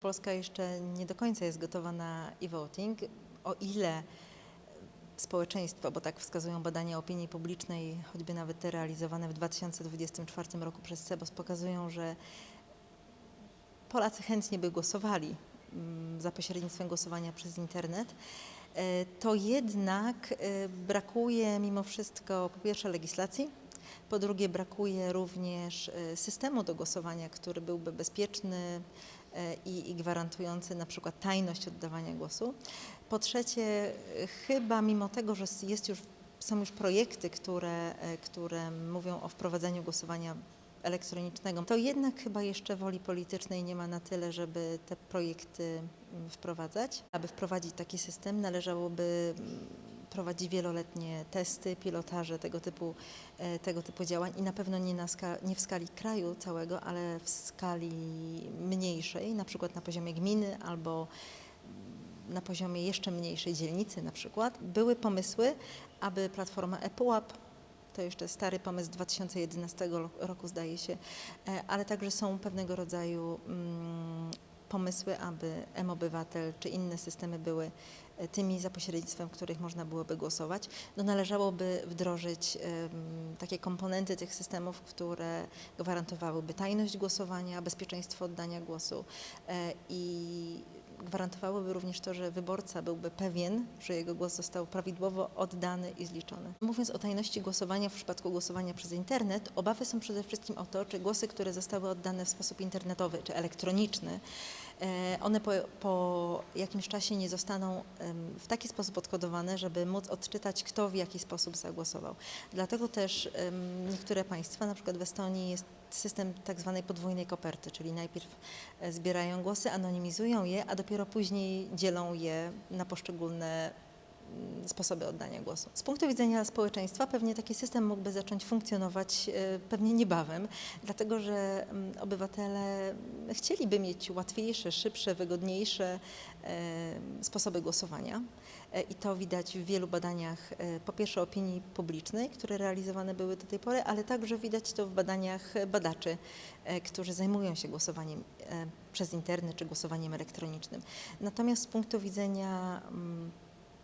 Polska jeszcze nie do końca jest gotowa na e-voting, o ile społeczeństwo, bo tak wskazują badania opinii publicznej, choćby nawet te realizowane w 2024 roku przez CEBOS, pokazują, że Polacy chętnie by głosowali mm, za pośrednictwem głosowania przez internet, e, to jednak e, brakuje mimo wszystko po pierwsze legislacji, po drugie brakuje również e, systemu do głosowania, który byłby bezpieczny e, i, i gwarantujący na przykład tajność oddawania głosu. Po trzecie, e, chyba mimo tego, że jest już, są już projekty, które, które mówią o wprowadzeniu głosowania elektronicznego, to jednak chyba jeszcze woli politycznej nie ma na tyle, żeby te projekty mm, wprowadzać. Aby wprowadzić taki system, należałoby prowadzić wieloletnie testy, pilotaże tego typu, e, tego typu działań i na pewno nie, na ska- nie w skali kraju całego, ale w skali mniejszej, na przykład na poziomie gminy albo na poziomie jeszcze mniejszej dzielnicy na przykład. Były pomysły, aby platforma ePUAP, to jeszcze stary pomysł z 2011 ro- roku zdaje się, e, ale także są pewnego rodzaju mm, pomysły, aby M-Obywatel czy inne systemy były e, tymi za pośrednictwem których można byłoby głosować. No należałoby wdrożyć em, takie komponenty tych systemów, które gwarantowałyby tajność głosowania, bezpieczeństwo oddania głosu e, i gwarantowałyby również to, że wyborca byłby pewien, że jego głos został prawidłowo oddany i zliczony. Mówiąc o tajności głosowania w przypadku głosowania przez internet, obawy są przede wszystkim o to, czy głosy, które zostały oddane w sposób internetowy czy elektroniczny, e, one po, po jakimś czasie nie zostaną w taki sposób odkodowane, żeby móc odczytać, kto w jaki sposób zagłosował. Dlatego też niektóre państwa, na przykład w Estonii jest system tak zwanej podwójnej koperty, czyli najpierw e, zbierają głosy, anonimizują je, a dopiero później dzielą je na poszczególne sposoby oddania głosu. Z punktu widzenia społeczeństwa pewnie taki system mógłby zacząć funkcjonować e, pewnie niebawem, dlatego że mm, obywatele chcieliby mieć łatwiejsze, szybsze, wygodniejsze e, sposoby głosowania. E, I to widać w wielu badaniach, po pierwsze opinii publicznej, które realizowane były do tej pory, ale także widać to w badaniach badaczy, którzy zajmują się głosowaniem przez internet czy głosowaniem elektronicznym. Natomiast z punktu widzenia mm,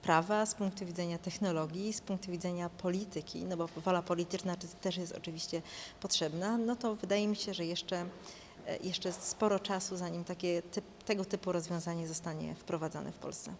prawa, z punktu widzenia technologii, z punktu widzenia polityki, no bo wola polityczna też- jest oczywiście potrzebna, no to wydaje mi się, że jeszcze, e, jeszcze sporo czasu, zanim takie typ, tego typu rozwiązanie zostanie wprowadzane w Polsce.